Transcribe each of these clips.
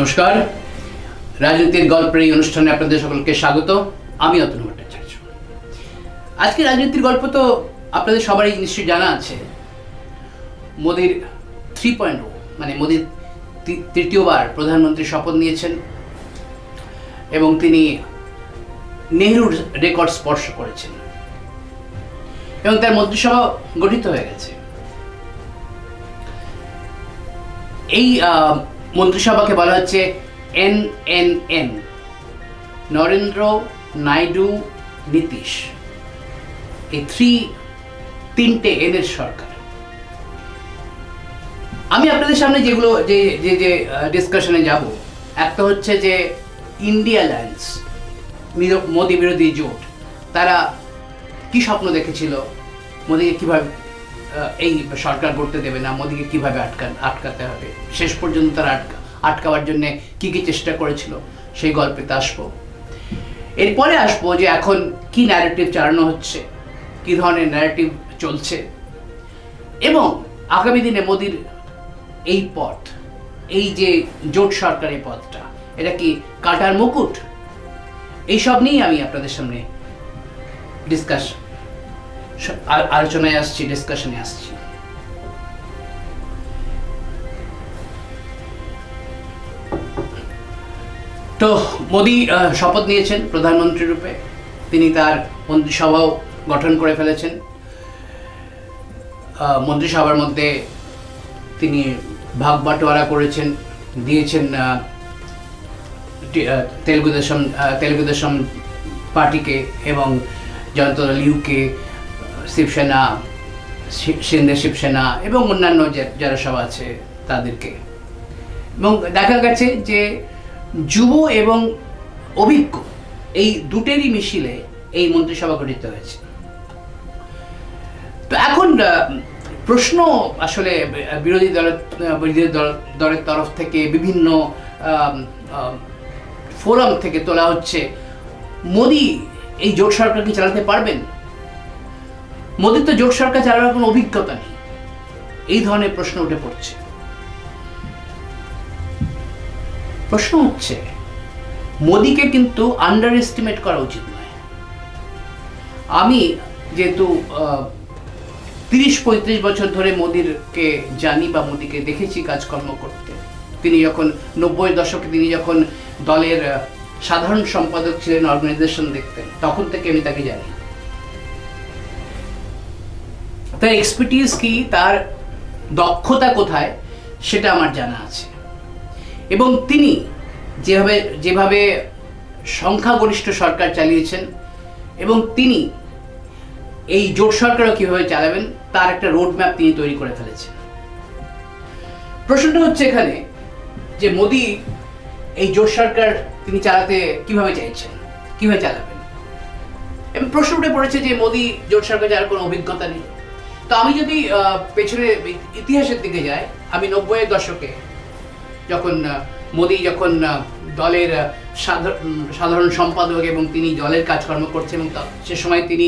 নমস্কার। রাজনীতির গল্পের এই অনুষ্ঠানে আপনাদের সকলকে স্বাগত। আমি অতনু ভট্টাচার্য। আজকে রাজনীতির গল্প তো আপনাদের সবারই নিশ্চয়ই জানা আছে। মোদির থ্রি পয়েন্ট মানে মোদির তৃতীয়বার প্রধানমন্ত্রী শপথ নিয়েছেন এবং তিনি নেহরুর রেকর্ড স্পর্শ করেছেন। এবং তার মন্ত্রিসভা গঠিত হয়ে গেছে। এই মন্ত্রিসভাকে বলা হচ্ছে N N N. Narendra Naidu Nitish. এই থ্রি তিনটে এনের সরকার। আমি আপনাদের সামনে যেগুলো, যে যে যে ডিসকাশনে যাব, একটা হচ্ছে যে ইন্ডিয়া ল্যান্ডস মোদী বিরোধী জোট, তারা কি স্বপ্ন দেখেছিল? মোদিকে কীভাবে এই সরকার করতে দেবে না, মোদিকে কীভাবে আটকা আটকাতে হবে? শেষ পর্যন্ত তারা আটকা, আটকাবার জন্য কি কি চেষ্টা করেছিল? সেই গল্পেতে আসব। এরপরে আসব যে এখন কি ন্যারেটিভ চালানো হচ্ছে, কি ধরনের ন্যারেটিভ চলছে। এবং আগামী দিনে মোদির এই পথ, এই যে জোট সরকারের পথটা, এটা কি কাটার মুকুট? এইসব নিয়েই আমি আপনাদের সামনে ডিসকাস আলোচনায় আসছি ডিসকাশনে আসছি। তো মোদি শপথ নিয়েছেন প্রধানমন্ত্রী রূপে। তিনি তার মন্ত্রিসভাও গঠন করে ফেলেছেন। মন্ত্রিসভার মধ্যে তিনি ভাগ বাটোয়ারা করেছেন, দিয়েছেন তেলুগু দেশম তেলুগু দেশম পার্টিকে এবং জনতা দল ইউকে শিবসেনা সিন্ধে শিবসেনা এবং অন্যান্য যারা সব আছে তাদেরকে। এবং দেখা গেছে যে যুব এবং অভিজ্ঞ এই দুটেরই মিছিলে এই মন্ত্রিসভা গঠিত হয়েছে। তো এখন প্রশ্ন আসলে বিরোধী দলের বিরোধী দল, দলের তরফ থেকে বিভিন্ন ফোরাম থেকে তোলা হচ্ছে, মোদি এই জোট সরকার কি চালাতে পারবেন? মোদির তো জোট সরকার চালানোর কোনো অভিজ্ঞতা নেই। এই ধরনের প্রশ্ন উঠে পড়ছে। প্রশ্ন হচ্ছে মোদিকে কিন্তু আন্ডার এস্টিমেট করা উচিত নয়। আমি যেহেতু তিরিশ পঁয়ত্রিশ বছর ধরে মোদিরকে জানি বা মোদিকে দেখেছি কাজকর্ম করতে। তিনি যখন নব্বই দশকে তিনি যখন দলের সাধারণ সম্পাদক ছিলেন অর্গানাইজেশন দেখতেন, তখন থেকে আমি তাকে জানি। তার এক্সপার্টিস কি, তার দক্ষতা কোথায়, সেটা আমার জানা আছে। এবং তিনি যেভাবে যেভাবে সংখ্যাগরিষ্ঠ সরকার চালিয়েছেন, এবং তিনি এই জোট সরকারও কীভাবে চালাবেন, তার একটা রোড ম্যাপ তিনি তৈরি করে ফেলেছেন। প্রশ্নটা হচ্ছে এখানে যে মোদি এই জোট সরকার তিনি চালাতে কীভাবে চাইছেন, কীভাবে চালাবেন? এবং প্রশ্ন উঠে পড়েছে যে মোদি জোট সরকার যার কোনো অভিজ্ঞতা নেই। তো আমি যদি পেছনে ইতিহাসের দিকে যাই, আমি নব্বইয়ের দশকে যখন মোদি যখন দলের সাধারণ সম্পাদক এবং তিনি দলের কাজকর্ম করছেন এবং সে সময় তিনি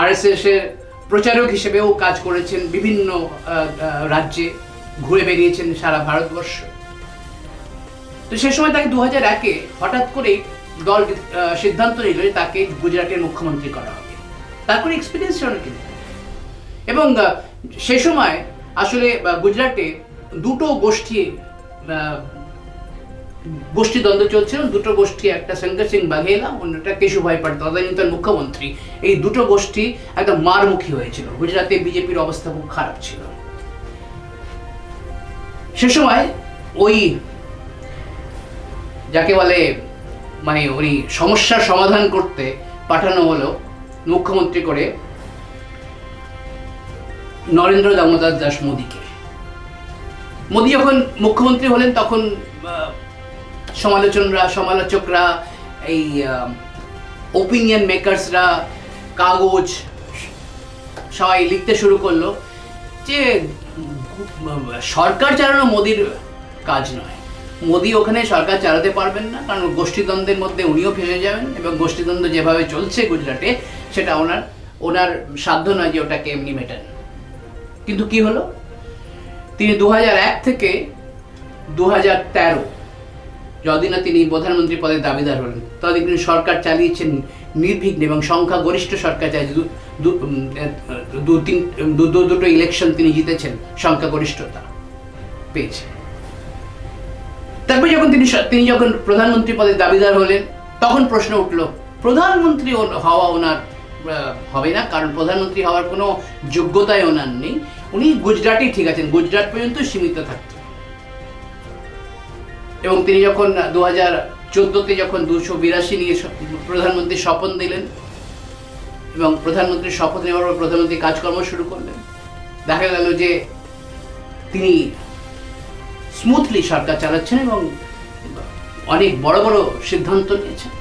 আরএসএস এর প্রচারক হিসেবেও কাজ করেছেন বিভিন্ন রাজ্যে ঘুরে বেরিয়েছেন সারা ভারতবর্ষ। তো সে সময় তাকে দু হাজার একে হঠাৎ করেই দল সিদ্ধান্ত নিল যে তাকে গুজরাটের মুখ্যমন্ত্রী করা হবে। তার কোনো এক্সপিরিয়েন্স ছিল না কিন্তু এবং সে সময় আসলে গুজরাটে দুটো গোষ্ঠী গোষ্ঠী দ্বন্দ্ব চলছিল। দুটো গোষ্ঠী, একটা শঙ্কর সিং বাঘেলা, অন্যটা কেশুভাই পাট তদানীন্তন মুখ্যমন্ত্রী। এই দুটো গোষ্ঠী একদম মারমুখী হয়েছিল। গুজরাটে বিজেপির অবস্থা খুব খারাপ ছিল। সে সময় ওই, যাকে বলে মানে উনি সমস্যার সমাধান করতে পাঠানো হলো, মুখ্যমন্ত্রী করে নরেন্দ্র দামোদর দাস মোদীকে। মোদী যখন মুখ্যমন্ত্রী হলেন, তখন সমালোচনরা, সমালোচকরা, এই ওপিনিয়ন মেকার্সরা কাগজ সবাই লিখতে শুরু করল যে, সরকার চালানো মোদির কাজ নয়। মোদি ওখানে সরকার চালাতে পারবেন না, কারণ গোষ্ঠীদ্বন্দ্বের মধ্যে উনিও ফেসে যাবেন এবং গোষ্ঠীদ্বন্দ্ব যেভাবে চলছে গুজরাটে, সেটা ওনার ওনার সাধ্য নয় যে ওটাকে এমনি মেটান। কিন্তু কি হলো? তিনি দু থেকে দু যতদিন না তিনি প্রধানমন্ত্রী পদের দাবিদার হলেন ততদিন তিনি সরকার চালিয়েছেন নির্বিঘ্নে এবং সংখ্যাগরিষ্ঠ সরকার চালিয়ে দু- তিন, দু দুটো ইলেকশন তিনি জিতেছেন, সংখ্যাগরিষ্ঠতা পেয়েছে। তারপরে যখন তিনি তিনি যখন প্রধানমন্ত্রী পদের দাবিদার হলেন, তখন প্রশ্ন উঠল, প্রধানমন্ত্রী হওয়া ওনার হবে না, কারণ প্রধানমন্ত্রী হওয়ার কোনো যোগ্যতাই ওনার নেই। উনি গুজরাটেই ঠিক আছেন, গুজরাট পর্যন্ত সীমিত থাকতেন এবং তিনি যখন দু হাজার চোদ্দোতে যখন দুশো বিরাশি নিয়ে প্রধানমন্ত্রী শপথ দিলেন এবং প্রধানমন্ত্রীর শপথ নেওয়ার পর প্রধানমন্ত্রী কাজকর্ম শুরু করলেন, দেখা গেল যে তিনি স্মুথলি সরকার চালাচ্ছেন এবং অনেক বড় বড় সিদ্ধান্ত নিয়েছেন।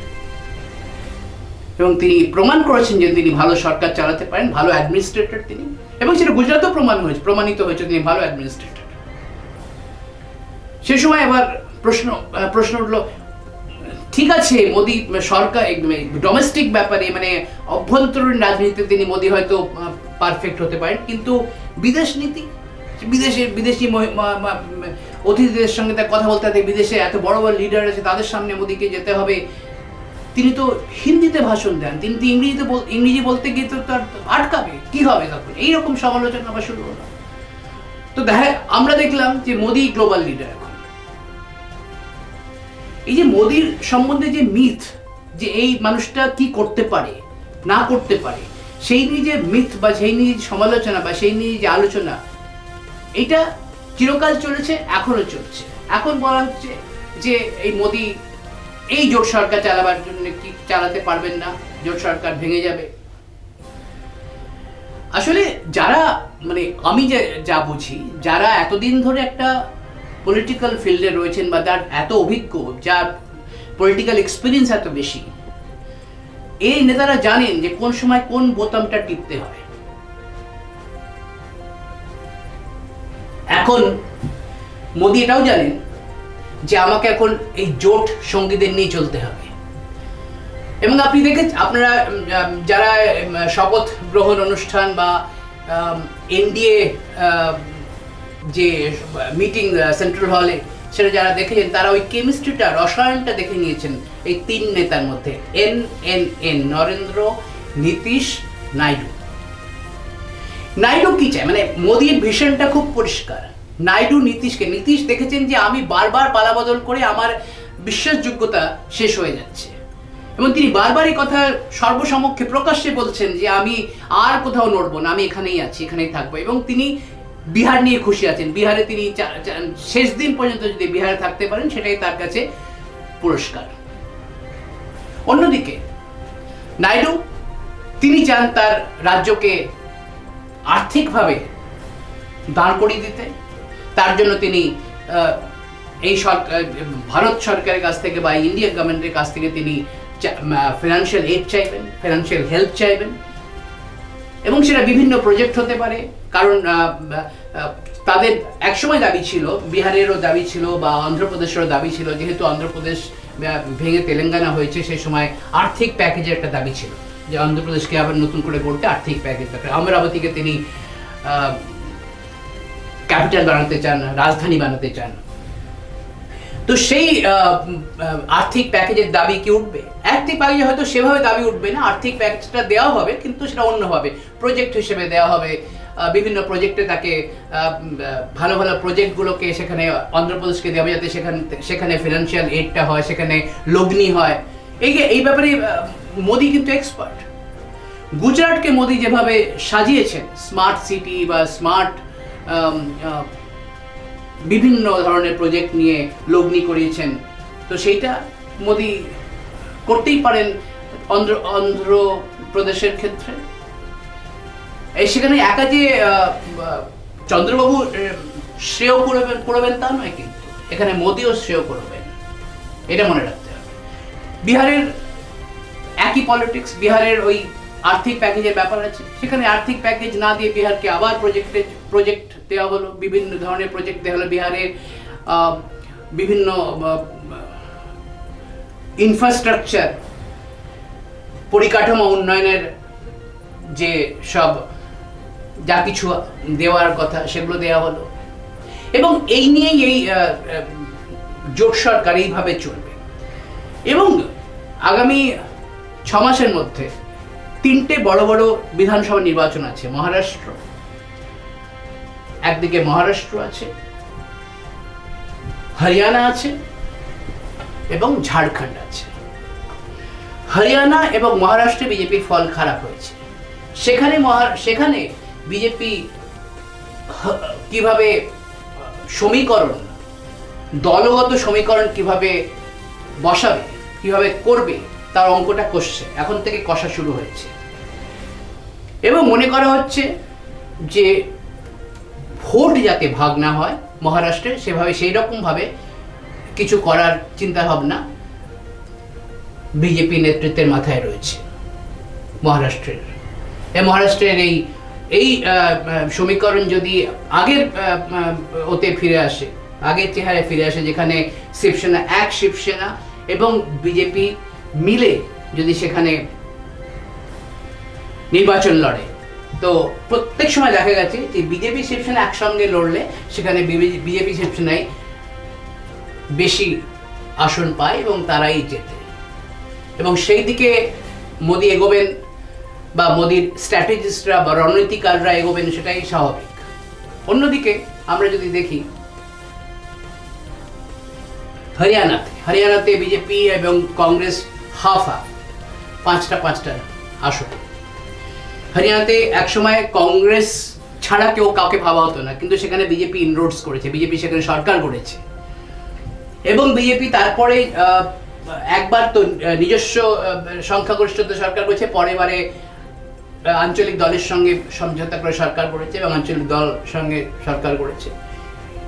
এবং তিনি প্রমাণ করেছেন যে তিনি ভালো সরকার চালাতে পারেন, ভালো অ্যাডমিনিস্ট্রেটর তিনি, এবং সেটা গুজরাতেও প্রমাণ হয়েছে, প্রমাণিত হয়েছে তিনি ভালো অ্যাডমিনিস্ট্রেটর সে সময় আবার প্রশ্ন প্রশ্ন উঠল, ঠিক আছে, মোদি সরকার ডোমেস্টিক ব্যাপারে মানে অভ্যন্তরীণ রাজনীতিতে তিনি মোদি হয়তো পারফেক্ট হতে পারেন, কিন্তু বিদেশ নীতি, বিদেশে, বিদেশি অতিথিদের সঙ্গে তার কথা বলতে বিদেশে এত বড় বড় লিডার আছে, তাদের সামনে মোদিকে যেতে হবে তিনি তো হিন্দিতে ভাষণ দেন, তিনি তো ইংরেজিতে ইংরেজি বলতে গিয়ে তো তার আটকাবে, কি হবে তখন? এইরকম সমালোচনা আবার শুরু হলো। তো দেখা আমরা দেখলাম যে মোদি গ্লোবাল লিডার এখন। এই যে মোদির সম্বন্ধে যে মিথ যে এই মানুষটা কি করতে পারে, না করতে পারে, সেই নিয়ে যে মিথ বা সেই নিয়ে যে সমালোচনা বা সেই নিয়ে যে আলোচনা, এটা চিরকাল চলেছে এখনও চলছে। এখন বলা হচ্ছে যে এই মোদি এই জোট সরকার চালাবার জন্য কি চালাতে পারবেন না? জোট সরকার ভেঙে যাবে। আসলে যারা মানে আমি যে, যা বুঝি, যারা এতদিন ধরে একটা পলিটিক্যাল ফিল্ডে রয়েছেন বা তার এত অভিজ্ঞ, যার পলিটিক্যাল এক্সপিরিয়েন্স এত বেশি, এই নেতারা জানেন যে কোন সময় কোন বোতামটা টিপতে হয় এখন মোদি এটাও জানেন যে আমাকে এখন এই জোট সঙ্গীদের নিয়ে চলতে হবে। এবং আপনি দেখে আপনারা যারা শপথ গ্রহণ অনুষ্ঠান বা এনডিএ যে, মিটিং সেন্ট্রাল হলে সেটা যারা দেখেছেন, তারা ওই কেমিস্ট্রিটা, রসায়নটা দেখে নিয়েছেন এই তিন নেতার মধ্যে। N N N, Narendra, Nitish, Naidu. Naidu কি চায়? মানে মোদির ভিশনটা খুব পরিষ্কার। নাইডু নীতিশকে। নীতিশ দেখেছেন যে আমি বারবার পালাবদল করে আমার বিশ্বাসযোগ্যতা শেষ হয়ে যাচ্ছে। এবং তিনি বারবার এই কথা সর্বসমক্ষে প্রকাশ্যে বলছেন যে আমি আর কোথাও নড়বো না, আমি এখানেই আছি, এখানেই থাকব। এবং তিনি বিহার নিয়ে খুশি আছেন। বিহারে তিনি শেষ দিন পর্যন্ত যদি বিহারে থাকতে পারেন, সেটাই তার কাছে পুরস্কার। অন্যদিকে, নাইডু, তিনি চান তার রাজ্যকে আর্থিকভাবে দাঁড় করিয়ে দিতে। তার জন্য তিনি এই সরকার ভারত সরকারের কাছ থেকে বা ইন্ডিয়ান গভর্নমেন্টের কাছ থেকে তিনি ফিনান্সিয়াল এড চাইবেন ফিনান্সিয়াল হেল্প চাইবেন। এবং সেটা বিভিন্ন প্রজেক্ট হতে পারে, কারণ তাদের একসময় দাবি ছিল, বিহারেরও দাবি ছিল বা অন্ধ্রপ্রদেশেরও দাবি ছিল, যেহেতু অন্ধ্রপ্রদেশ ভেঙে তেলেঙ্গানা হয়েছে, সেই সময় আর্থিক প্যাকেজের একটা দাবি ছিল, যে অন্ধ্রপ্রদেশকে আবার নতুন করে করতে আর্থিক প্যাকেজ দরকার। অমরাবতীকে তিনি ক্যাপিটাল বানাতে চান রাজধানী বানাতে চান তো সেই আর্থিক প্যাকেজের দাবি কি উঠবে? আর্থিক প্যাকেজে হয়তো সেভাবে দাবি উঠবে না, আর্থিক প্যাকেজটা দেওয়া হবে, কিন্তু সেটা অন্যভাবে প্রজেক্ট হিসেবে দেওয়া হবে বিভিন্ন প্রজেক্টে তাকে ভালো ভালো প্রজেক্টগুলোকে সেখানে অন্ধ্রপ্রদেশকে দেওয়া যাতে সেখানে সেখানে ফিনান্সিয়াল এডটা হয়, সেখানে লগ্নি হয়। এই এই ব্যাপারে মোদি কিন্তু এক্সপার্ট গুজরাটকে মোদি যেভাবে সাজিয়েছেন স্মার্ট সিটি বা স্মার্ট বিভিন্ন ধরনের প্রজেক্ট নিয়ে লগ্নি করিয়েছেন। তো সেইটা মোদি করতেই পারেন অন্ধ্র, অন্ধ্রপ্রদেশের ক্ষেত্রে। সেখানে একা যে চন্দ্রবাবু শ্রেয় করবেন করবেন তা নয় কিন্তু। এখানে মোদিও শ্রেয় করবেন। এটা মনে রাখতে হবে। বিহারের একই পলিটিক্স বিহারের ওই আর্থিক প্যাকেজের ব্যাপার আছে। সেখানে আর্থিক প্যাকেজ না দিয়ে বিহারকে আবার প্রজেক্টে প্রজেক্ট দেওয়া হলো, বিভিন্ন ধরনের প্রজেক্ট দেওয়া হলো বিহারের বিভিন্ন ইনফ্রাস্ট্রাকচার পরিকাঠামো উন্নয়নের যে সব যা কিছু দেওয়ার কথা সেগুলো দেওয়া হলো। এবং এই নিয়েই এই জোট সরকার এইভাবে চলবে। এবং আগামী ছ মাসের মধ্যে তিনটে বড় বড় বিধানসভা নির্বাচন আছে, মহারাষ্ট্র একদিকে মহারাষ্ট্র আছে, হরিয়ানা আছে এবং ঝাড়খণ্ড আছে। হরিয়ানা এবং মহারাষ্ট্রে বিজেপির ফল খারাপ হয়েছে। সেখানে সেখানে বিজেপি কীভাবে সমীকরণ, দলগত সমীকরণ কীভাবে বসাবে, কীভাবে করবে, তার অঙ্কটা কষছে এখন থেকে কষা শুরু হয়েছে। এবং মনে করা হচ্ছে যে ভোট যাতে ভাগ না হয় মহারাষ্ট্রে সেভাবে সেই রকমভাবে কিছু করার চিন্তা ভাবনা বিজেপি নেতৃত্বের মাথায় রয়েছে মহারাষ্ট্রের। মহারাষ্ট্রের এই এই সমীকরণ যদি আগের ওতে ফিরে আসে, আগের চেহারায় ফিরে আসে, যেখানে শিবসেনা, এক শিবসেনা এবং বিজেপি মিলে যদি সেখানে নির্বাচন লড়ে তো প্রত্যেক সময় দেখা গেছে যে বিজেপি শিবসেনা একসঙ্গে লড়লে সেখানে বিজেপি শিবসেনাই বেশি আসন পায় এবং তারাই জেতে। এবং সেই দিকে মোদি এগোবেন বা মোদির স্ট্র্যাটেজিস্টরা বা রণনীতিকাররা এগোবেন সেটাই স্বাভাবিক। অন্যদিকে আমরা যদি দেখি, হরিয়ানাতে হরিয়ানাতে বিজেপি এবং কংগ্রেস হাফ হাফ পাঁচটা পাঁচটা আসন। হরিয়ানাতে একসময় কংগ্রেস ছাড়া কেউ কাউকে ভাবা হতো না, কিন্তু সেখানে বিজেপি ইনরোডস করেছে, বিজেপি সেখানে সরকার গড়েছে। এবং বিজেপি তারপরে একবার তো নিজস্ব সংখ্যাগরিষ্ঠতা সরকার করেছে, পরে বারে আঞ্চলিক দলের সঙ্গে সমঝোতা করে সরকার করেছে এবং আঞ্চলিক দল সঙ্গে সরকার করেছে।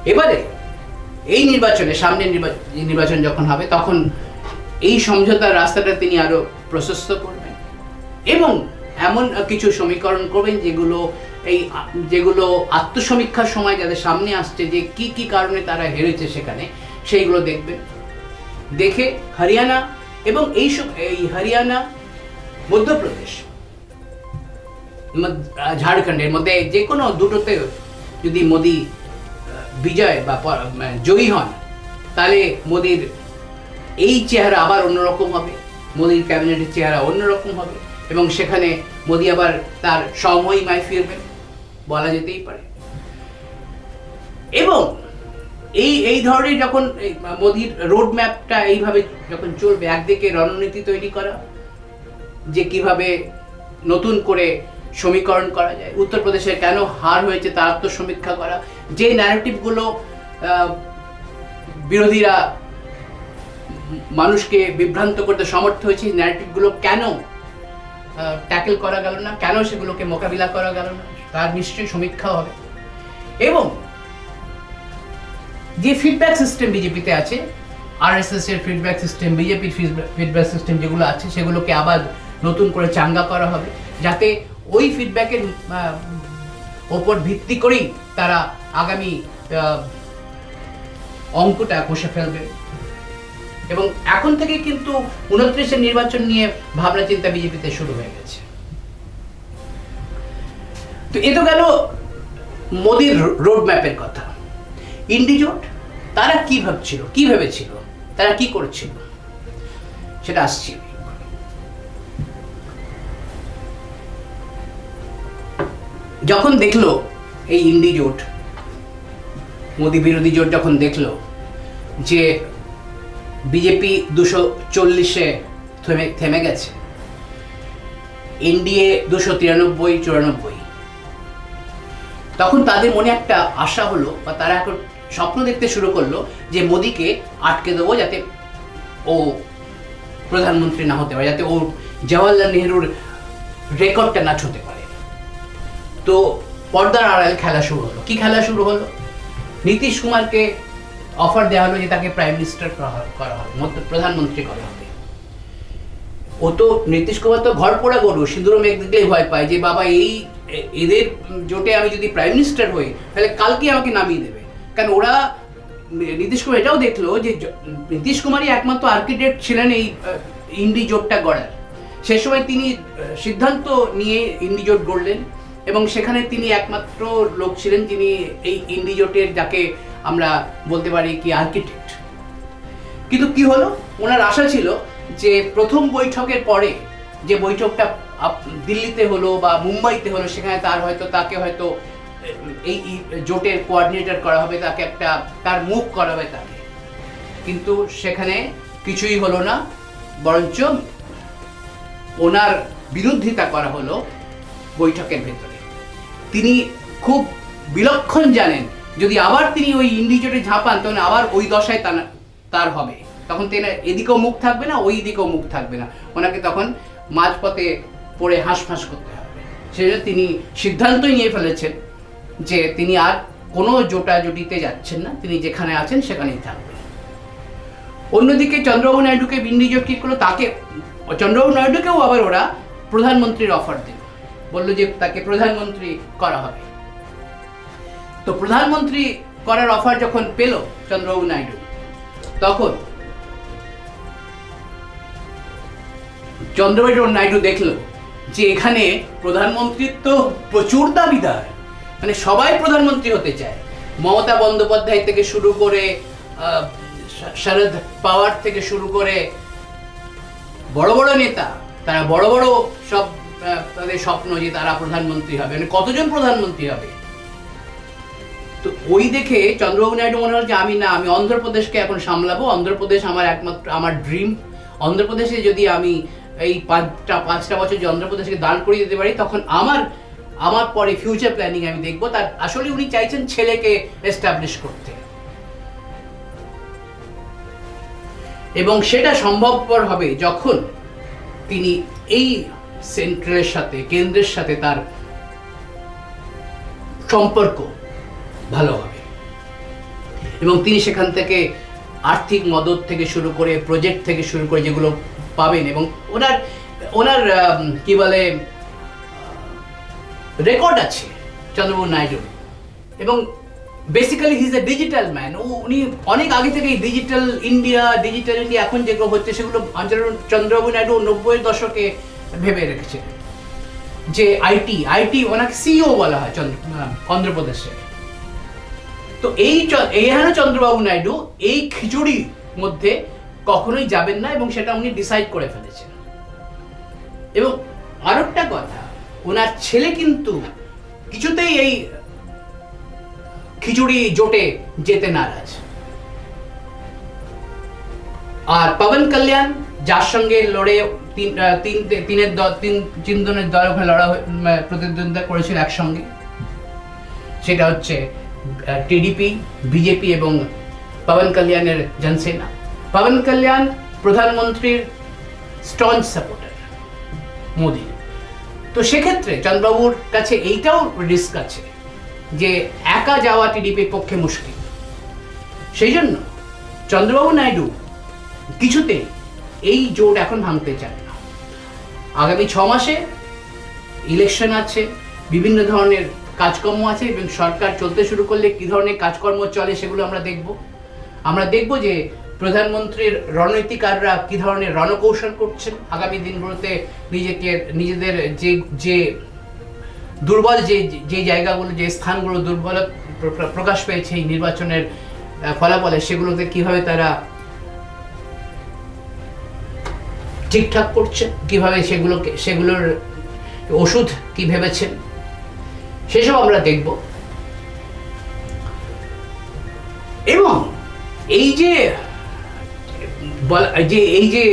এবারে, এই নির্বাচনে, সামনের নির্বা- নির্বাচন যখন হবে, তখন এই সমঝোতার রাস্তাটা তিনি আরও প্রশস্ত করবেন। এবং এমন কিছু সমীকরণ করবেন যেগুলো এই যেগুলো আত্মসমীক্ষার সময় যাদের সামনে আসছে যে কি কি কারণে তারা হেরেছে সেখানে, সেইগুলো দেখবেন। দেখে হরিয়ানা এবং এই এই হরিয়ানা, মধ্যপ্রদেশ ঝাড়খণ্ডের মধ্যে যে কোনো দুটোতে যদি মোদি বিজয় বা মানে জয়ী হন, তাহলে মোদির এই চেহারা আবার অন্যরকম হবে, মোদির ক্যাবিনেটের চেহারা অন্যরকম হবে। এবং সেখানে মোদি আবার তার সমহিমায় ফিরবেন বলা যেতেই পারে। এবং এই এই ধরনের যখন মোদির রোড ম্যাপটা এইভাবে যখন চলবে, একদিকে রণনীতি তৈরি করা, যে কীভাবে নতুন করে সমীকরণ করা যায় উত্তরপ্রদেশের কেন হার হয়েছে তার আত্মসমীক্ষা করা, যে ন্যারেটিভগুলো বিরোধীরা মানুষকে বিভ্রান্ত করতে সমর্থ হয়েছে ন্যারেটিভগুলো কেন ট্যাকেল করা গেল না, কেন সেগুলোকে মোকাবিলা করা গেল না? তার নিশ্চয়ই সমীক্ষা হবে। এবং যে ফিডব্যাক সিস্টেম বিজেপিতে আছে আরএসএস এর ফিডব্যাক সিস্টেম বিজেপির ফিডব্যাক সিস্টেম যেগুলো আছে, সেগুলোকে আবার নতুন করে চাঙ্গা করা হবে, যাতে ওই ফিডব্যাকের ওপর ভিত্তি করেই তারা আগামী অঙ্কটা কষে ফেলবে। এবং এখন থেকে কিন্তু উনত্রিশের নির্বাচন নিয়ে ভাবনা চিন্তা বিজেপিতে শুরু হয়ে গেছে। তো এ তো গেল মোদির রোড ম্যাপের কথা। ইন্ডিজোট, তারা কি ভাবছিল, কি ভেবেছিল, তারা কি করছিল, সেটা আসছি যখন দেখল এই ইন্ডি জোট মোদি বিরোধী জোট যখন দেখল যে বিজেপি দুশো চল্লিশে থেমে থেমে গেছে। এনডিএ দুশো তিরানব্বই, চুরানব্বই। তখন তাদের মনে একটা আশা হলো, বা তারা এখন স্বপ্ন দেখতে শুরু করল, যে মোদিকে আটকে দেবো যাতে ও প্রধানমন্ত্রী না হতে পারে, যাতে ও জওয়াহরলাল নেহরুর রেকর্ডটা না ছুঁতে পারে। তো পর্দার আড়াল খেলা শুরু হলো। কি খেলা শুরু হলো? নীতিশ কুমারকে অফার দেওয়া হলো যে তাকে প্রাইম মিনিস্টার করা হবে- প্রধানমন্ত্রী করা হবে। ও তো নীতিশ কুমার তো ঘর পোড়া গরু সিঁদুর মেঘ দেখলেই ভয় পায় যে, বাবা, এই এদের জোটে আমি যদি প্রাইম মিনিস্টার হই, তাহলে কালকে আমাকে নামিয়ে দেবে। কারণ ওরা নীতিশ কুমার এটাও দেখল যে নীতিশ কুমারই একমাত্র আর্কিটেক্ট ছিলেন এই ইন্ডি জোটটা গড়ার। সে সময় তিনি সিদ্ধান্ত নিয়ে ইন্ডি জোট গড়লেন এবং সেখানে তিনি একমাত্র লোক ছিলেন যিনি এই ইন্ডি জোটের যাকে আমরা বলতে পারি কি আর্কিটেক্ট কিন্তু কি হলো? ওনার আশা ছিল যে প্রথম বৈঠকের পরে যে বৈঠকটা দিল্লিতে হলো বা মুম্বাইতে হলো, সেখানে তার হয়তো, তাকে হয়তো এই জোটের কোঅর্ডিনেটর করা হবে, তাকে একটা, তার মুখ করা হবে তাকে। কিন্তু সেখানে কিছুই হলো না, বরঞ্চ ওনার বিরোধিতা করা হলো বৈঠকের ভেতরে। তিনি খুব বিলক্ষণ জানেন যদি আবার তিনি ওই ইন্ডিজোটে ঝাঁপান তখন আবার ওই দশায় তার- হবে। তখন তিনি এদিকেও মুখ থাকবে না, ওই দিকেও মুখ থাকবে না। ওনাকে তখন মাঝপথে পড়ে হাঁসফাঁস করতে হবে। সেজন্য তিনি সিদ্ধান্তই নিয়ে ফেলেছেন যে তিনি আর কোনো জোটাজুটিতে যাচ্ছেন না। তিনি যেখানে আছেন সেখানেই থাকবেন। অন্যদিকে চন্দ্রবাবু নাইডুকে বিন্ডিজোট কি করল, তাকে চন্দ্রবাবু নাইডুকেও আবার ওরা প্রধানমন্ত্রীর অফার দিল। বলল যে তাকে প্রধানমন্ত্রী করা হবে। তো প্রধানমন্ত্রী করার অফার যখন পেল চন্দ্রবাবু নাইডু, তখন চন্দ্রবাবু নাইডু দেখল যে এখানে প্রধানমন্ত্রীর তো প্রচুর দাবিদার। মানে সবাই প্রধানমন্ত্রী হতে চায়। মমতা বন্দ্যোপাধ্যায় থেকে শুরু করে শরদ পাওয়ার থেকে শুরু করে বড় বড় নেতা, তারা বড় বড় সব তাদের স্বপ্ন যে তারা প্রধানমন্ত্রী হবে। মানে কতজন প্রধানমন্ত্রী হবে? ওই দেখে চন্দ্রবাবু নাইডু মনে হল যে আমি না, আমি অন্ধ্রপ্রদেশকে এখন সামলাবো। অন্ধ্রপ্রদেশ আমার একমাত্র, আমার ড্রিম অন্ধ্রপ্রদেশে যদি আমি এই পাঁচটা পাঁচটা বছর যদি অন্ধ্রপ্রদেশকে দান করিয়ে দিতে পারি, তখন আমার আমার পরে ফিউচার প্ল্যানিং আমি দেখব। তার আসলে উনি চাইছেন ছেলেকে এস্টাবলিশ করতে। এবং সেটা সম্ভবপর হবে যখন তিনি এই সেন্ট্রালের সাথে, কেন্দ্রের সাথে তার সম্পর্ক ভালো হবে। এবং তিনি সেখান থেকে আর্থিক মদত থেকে শুরু করে প্রজেক্ট থেকে শুরু করে যেগুলো পাবেন এবং ওনার ওনার কি বলে রেকর্ড আছে চন্দ্রবাবু নাইডুর এবং basically he is a digital man ও, উনি অনেক আগে থেকেই ডিজিটাল ইন্ডিয়া ডিজিটাল ইন্ডিয়া এখন যেগুলো হচ্ছে সেগুলো চন্দ্র- চন্দ্রবাবু নাইডু নব্বই দশকে ভেবে রেখেছিলেন। যে আইটি আইটি ওনাকে সিইও বলা হয় চন্দ্র অন্ধ্রপ্রদেশে। তো এই চ- এই হেন চন্দ্রবাবু নাইডু, এই খিচুড়ির মধ্যে কখনোই যাবেন না এবং সেটা উনি ডিসাইড করে ফেলেছেন। এবং আরেকটা কথা, ওনার ছেলে কিন্তু কিছুতেই এই খিচুড়ি জোটে যেতে নারাজ। আর পবন কল্যাণ, যার সঙ্গে লড়ে তিন তিনের দল তিন তিনজনের দল ওখানে লড়া প্রতিদ্বন্দ্বিতা করেছিল একসঙ্গে, সেটা হচ্ছে টিডিপি, বিজেপি এবং পবন কল্যাণের জনসেনা। পবন কল্যাণ প্রধানমন্ত্রীর স্টঞ্চ সাপোর্টার মোদির তো সেক্ষেত্রে চন্দ্রবাবুর কাছে এইটাও রিস্ক আছে যে একা যাওয়া টিডিপির পক্ষে মুশকিল। সেই জন্য চন্দ্রবাবু নাইডু কিছুতে এই জোট এখন ভাঙতে চান না। আগামী ছ মাসে ইলেকশন আছে, বিভিন্ন ধরনের কাজকর্ম আছে এবং সরকার চলতে শুরু করলে কি ধরনের কাজকর্ম চলে সেগুলো আমরা দেখব। আমরা দেখব যে প্রধানমন্ত্রীর রণনীতিকাররা কি ধরনের রণকৌশল করছেন। আগামী দিনগুলোতে নিজেকে, নিজেদের যে যে দুর্বল যে যে জায়গাগুলো, যে স্থানগুলো দুর্বল প্র- প্র- প্রকাশ পেয়েছে এই নির্বাচনের ফলাফলে সেগুলোতে কীভাবে তারা ঠিকঠাক করছে, কীভাবে সেগুলোকে, সেগুলোর ওষুধ কি ভেবেছেন? সেসব আমরা দেখব। এবং এই যে যে, এই যে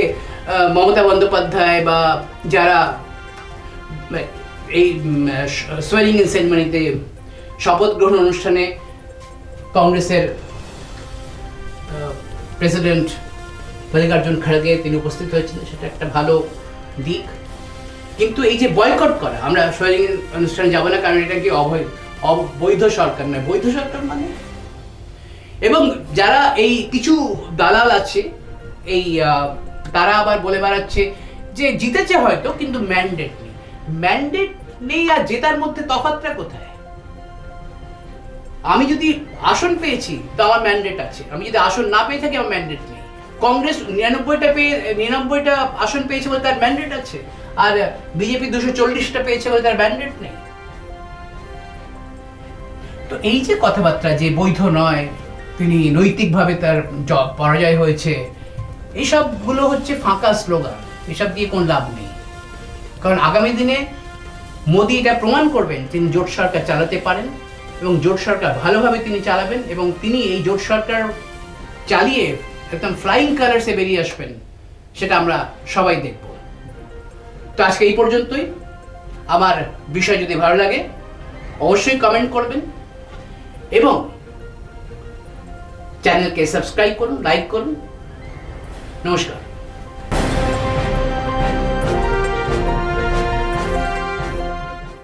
মমতা বন্দ্যোপাধ্যায় বা যারা এই সোয়ারিং ইন সেরেমনিতে শপথ গ্রহণ অনুষ্ঠানে কংগ্রেসের প্রেসিডেন্ট মল্লিকার্জুন খড়গে তিনি উপস্থিত হয়েছিলেন, সেটা একটা ভালো দিক। কিন্তু এই যে বয়কট করা, আমরা সোয়ারিং অনুষ্ঠানে যাব না কারণ এটা কি অবৈধ অবৈধ সরকার নয়, বৈধ সরকার মানে? এবং যারা এই কিছু দালাল আছে, এই তারা আবার বলে বেড়াচ্ছে যে জিতেছে হয়তো, কিন্তু ম্যান্ডেট নেই। ম্যান্ডেট নেই আর জেতার মধ্যে তফাৎটা কোথায়? আমি যদি আসন পেয়েছি, তো আমার ম্যান্ডেট আছে। আমি যদি আসন না পেয়ে থাকি, আমার ম্যান্ডেট নেই। কংগ্রেস নিরানব্বইটা পেয়ে, নিরানব্বইটা আসন পেয়েছে বলে তার ম্যান্ডেট আছে? আর বিজেপি দুশো চল্লিশটা পেয়েছে বলে তার ম্যান্ডেট নেই। তো এই যে কথাবার্তা, যে বৈধ নয়, তিনি নৈতিকভাবে তার জ- পরাজয় হয়েছে এইসবগুলো হচ্ছে ফাঁকা স্লোগান। এসব দিয়ে কোনো লাভ নেই। কারণ আগামী দিনে মোদি এটা প্রমাণ করবেন, তিনি জোট সরকার চালাতে পারেন এবং জোট সরকার ভালোভাবে তিনি চালাবেন এবং তিনি এই জোট সরকার চালিয়ে একদম ফ্লাইং কালার্সে বেরিয়ে আসবেন, সেটা আমরা সবাই দেখব। তো আজকে এই পর্যন্তই। আমার বিষয় যদি ভালো লাগে, অবশ্যই কমেন্ট করবেন এবং চ্যানেলকে সাবস্ক্রাইব করুন লাইক করুন। নমস্কার।